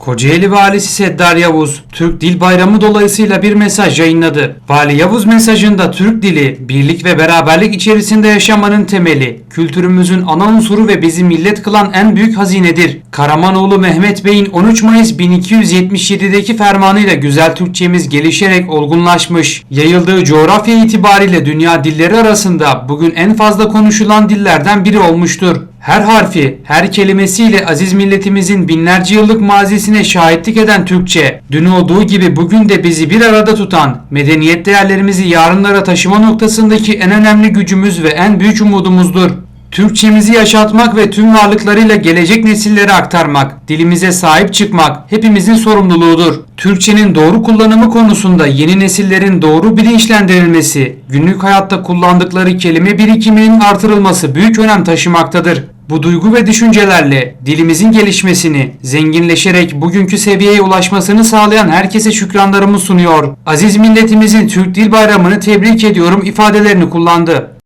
Kocaeli Valisi Seddar Yavuz, Türk Dil Bayramı dolayısıyla bir mesaj yayınladı. Vali Yavuz mesajında Türk dili, birlik ve beraberlik içerisinde yaşamanın temeli, kültürümüzün ana unsuru ve bizi millet kılan en büyük hazinedir. Karamanoğlu Mehmet Bey'in 13 Mayıs 1277'deki fermanıyla güzel Türkçemiz gelişerek olgunlaşmış, yayıldığı coğrafya itibariyle dünya dilleri arasında bugün en fazla konuşulan dillerden biri olmuştur. Her harfi, her kelimesiyle aziz milletimizin binlerce yıllık mazisine şahitlik eden Türkçe, dün olduğu gibi bugün de bizi bir arada tutan, medeniyet değerlerimizi yarınlara taşıma noktasındaki en önemli gücümüz ve en büyük umudumuzdur. Türkçemizi yaşatmak ve tüm varlıklarıyla gelecek nesillere aktarmak, dilimize sahip çıkmak hepimizin sorumluluğudur. Türkçenin doğru kullanımı konusunda yeni nesillerin doğru bilinçlendirilmesi, günlük hayatta kullandıkları kelime birikiminin artırılması büyük önem taşımaktadır. Bu duygu ve düşüncelerle dilimizin gelişmesini, zenginleşerek bugünkü seviyeye ulaşmasını sağlayan herkese şükranlarımı sunuyor. Aziz milletimizin Türk Dil Bayramı'nı tebrik ediyorum ifadelerini kullandı.